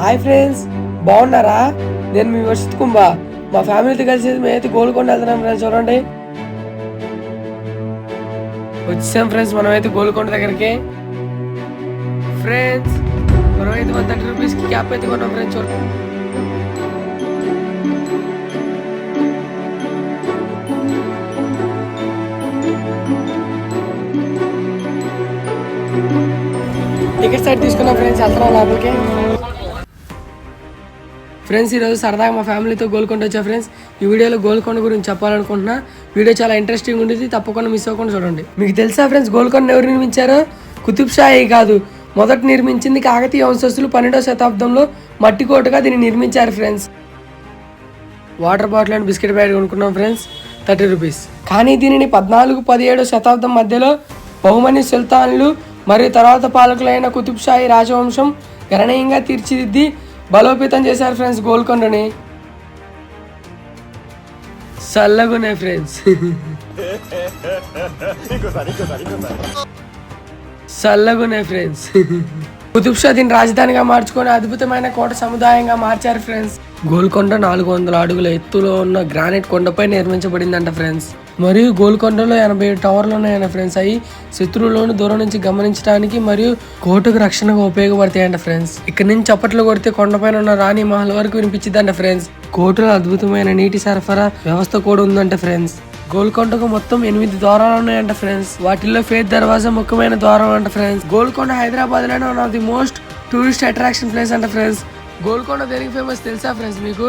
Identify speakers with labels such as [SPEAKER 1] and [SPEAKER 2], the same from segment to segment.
[SPEAKER 1] Hi friends బాగున్నారా? నేను మీ వర్షిత్ కుంభ. మా ఫ్యామిలీతో కలిసి మేమైతే గోల్కొండ వెళ్తున్నాం ఫ్రెండ్స్ చూడండి. వచ్చాం ఫ్రెండ్స్ మనమైతే గోల్కొండ దగ్గరికి. ఫ్రెండ్స్ మనమైతే వన్ థర్టీ రూపీస్కి క్యాప్ అయితే కొన్నాం ఫ్రెండ్స్ చూడండి. టికెట్ సైడ్ తీసుకున్నాం ఫ్రెండ్స్ వెళ్తున్నాం లోపలికి. ఫ్రెండ్స్ ఈరోజు సరదాగా మా ఫ్యామిలీతో గోల్కొండ వచ్చా ఫ్రెండ్స్. ఈ వీడియోలో గోల్కొండ గురించి చెప్పాలనుకుంటున్నా. వీడియో చాలా ఇంట్రెస్టింగ్ ఉంటుంది తప్పకుండా మిస్ అవ్వకుండా చూడండి. మీకు తెలుసా ఫ్రెండ్స్ గోల్కొండ ఎవరు నిర్మించారో? కుతుబ్ షాహీ కాదు. మొదట నిర్మించింది కాకతీయ వంశస్థులు పన్నెండవ శతాబ్దంలో మట్టి కోటగా దీన్ని నిర్మించారు friends. Water bottle and biscuit packet కొనుక్కున్నాం ఫ్రెండ్స్ థర్టీ రూపీస్. కానీ దీనిని పద్నాలుగు పదిహేడు శతాబ్దం మధ్యలో బహుమని సుల్తాన్లు మరియు తర్వాత పాలకులైన కుతుబ్ షాహీ రాజవంశం గణనీయంగా తీర్చిదిద్ది బలోపేతం చేశారు ఫ్రెండ్స్ గోల్కొండని. చల్లగునే ఫ్రెండ్స్. చల్లగునే ఫ్రెండ్స్. కుతుబ్ షా దీన్ని రాజధానిగా మార్చుకొని అద్భుతమైన కోట సముదాయంగా మార్చారు ఫ్రెండ్స్. గోల్కొండ నాలుగు వందల అడుగుల ఎత్తులో ఉన్న గ్రానైట్ కొండపై నిర్మించబడిందంట ఫ్రెండ్స్. మరియు గోల్కొండలో ఎనభై టవర్లు ఉన్నాయంట ఫ్రెండ్స్ అవి శత్రువులను దూరం నుంచి గమనించడానికి మరియు కోటకు రక్షణగా ఉపయోగపడతాయంట ఫ్రెండ్స్ ఇక్కడ నుంచి చప్పట్లు కొడితే కొండపైన ఉన్న రాణి మహల్ వరకు వినిపించిద్దంట ఫ్రెండ్స్ కోటలో అద్భుతమైన నీటి సరఫరా వ్యవస్థ కూడా ఉందంట ఫ్రెండ్స్ గోల్కొండకు మొత్తం ఎనిమిది ద్వారాలు ఉన్నాయంట ఫ్రెండ్స్ వాటిల్లో ఫేత్ దర్వాజా ముఖ్యమైన ద్వారం అంట ఫ్రెండ్స్ గోల్కొండ హైదరాబాద్లోనే one of the most tourist attraction place అంట ఫ్రెండ్స్ గోల్కొండ దేనికి ఫేమస్ తెలుసా ఫ్రెండ్స్ మీకు?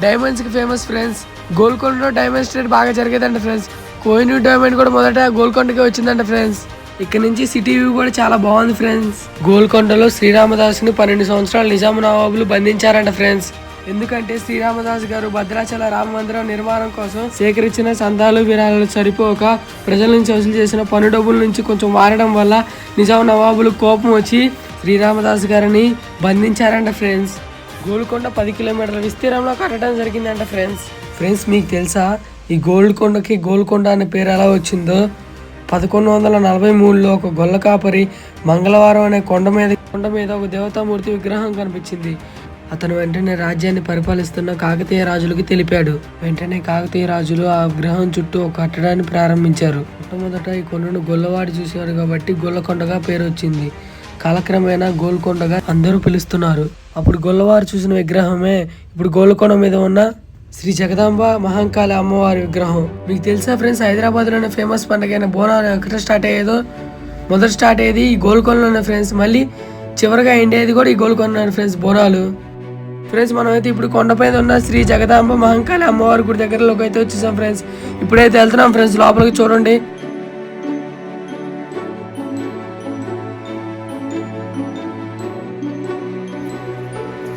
[SPEAKER 1] డైమండ్స్కి ఫేమస్ ఫ్రెండ్స్ గోల్కొండలో డైమండ్ స్టేట్ బాగా జరిగేదంట ఫ్రెండ్స్ కోహినూర్ డైమండ్ కూడా మొదట గోల్కొండకే వచ్చిందంట ఫ్రెండ్స్ ఇక్కడ నుంచి సిటీ వ్యూ కూడా చాలా బాగుంది ఫ్రెండ్స్ గోల్కొండలో శ్రీరామదాస్ని పన్నెండు సంవత్సరాలు నిజాం నవాబులు బంధించారంట ఫ్రెండ్స్ ఎందుకంటే శ్రీరామదాస్ గారు భద్రాచల రామ మందిరం నిర్మాణం కోసం సేకరించిన సందాలు విరాళాలు సరిపోక ప్రజల నుంచి వసూలు చేసిన పన్ను డబ్బుల నుంచి కొంచెం మారడం వల్ల నిజాం నవాబులు కోపం వచ్చి శ్రీరామదాస్ గారిని బంధించారంట ఫ్రెండ్స్ గోల్కొండ పది కిలోమీటర్ల విస్తీర్ణంలో కట్టడం జరిగిందంట ఫ్రెండ్స్. ఫ్రెండ్స్ మీకు తెలుసా? ఈ గోల్కొండకి గోల్కొండ అనే పేరు ఎలా వచ్చిందో? పదకొండు వందల నలభై మూడులో ఒక గొల్ల కాపరి మంగళవారం అనే కొండ మీద కొండ మీద ఒక దేవతామూర్తి విగ్రహం కనిపించింది. అతను వెంటనే రాజ్యాన్ని పరిపాలిస్తున్న కాకతీయ రాజులకు తెలిపాడు. వెంటనే కాకతీయ రాజులు ఆ విగ్రహం చుట్టూ ఒక కట్టడాన్ని ప్రారంభించారు. మొట్టమొదట ఈ కొండను గొల్లవాడు చూశారు కాబట్టి గొల్లకొండగా పేరు వచ్చింది కాలక్రమేణా గోల్కొండగా అందరూ పిలుస్తున్నారు. అప్పుడు గొల్లవారు చూసిన విగ్రహమే ఇప్పుడు గోల్కొండ మీద ఉన్న శ్రీ జగదాంబ మహంకాళి అమ్మవారి విగ్రహం. మీకు తెలుసా ఫ్రెండ్స్ హైదరాబాద్లోనే ఫేమస్ పండుగ అయిన బోనాలు ఎక్కడ స్టార్ట్ అయ్యేదో? మొదట స్టార్ట్ అయ్యేది ఈ గోల్కొండలోనే ఫ్రెండ్స్. మళ్ళీ చివరిగా ఎండేది కూడా ఈ గోల్కొండ ఫ్రెండ్స్ బోనాలు. ఫ్రెండ్స్ మనం అయితే ఇప్పుడు కొండపైన ఉన్న శ్రీ జగదాంబ మహంకాళి అమ్మవారి గుడి దగ్గరలోకి అయితే వచ్చేసాం ఫ్రెండ్స్. ఇప్పుడైతే వెళ్తున్నాం ఫ్రెండ్స్ లోపలికి చూడండి.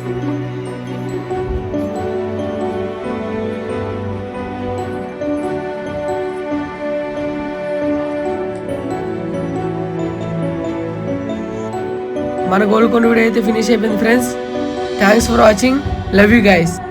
[SPEAKER 1] మన గోల్కొండ వీడియో అయితే ఫినిష్ అయిపోయింది friends thanks for watching love you guys